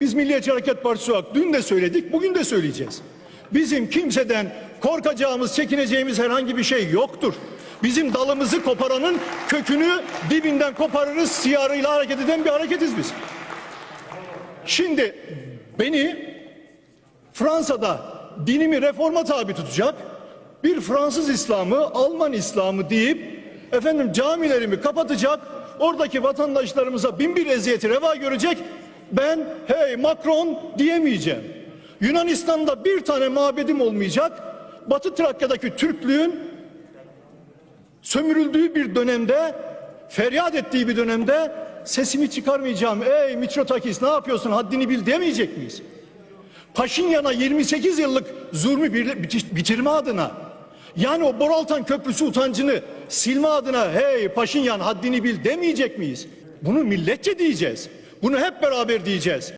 Biz Milliyetçi Hareket Partisi olarak dün de söyledik, bugün de söyleyeceğiz. Bizim kimseden korkacağımız, çekineceğimiz herhangi bir şey yoktur. Bizim dalımızı koparanın kökünü dibinden koparırız, siyarıyla hareket eden bir hareketiz biz. Şimdi beni Fransa'da dinimi reforma tabi tutacak bir Fransız İslamı, Alman İslamı deyip efendim camilerimi kapatacak, oradaki vatandaşlarımıza bin bir eziyeti reva görecek. Ben hey Macron diyemeyeceğim. Yunanistan'da bir tane mabedim olmayacak. Batı Trakya'daki Türklüğün sömürüldüğü bir dönemde, feryat ettiği bir dönemde sesimi çıkarmayacağım. Ey Miçotakis ne yapıyorsun haddini bil demeyecek miyiz? Paşinyan'a 28 yıllık zulmü bitirme adına yani o Boraltan Köprüsü utancını silme adına hey Paşinyan haddini bil demeyecek miyiz? Bunu milletçe diyeceğiz. Bunu hep beraber diyeceğiz.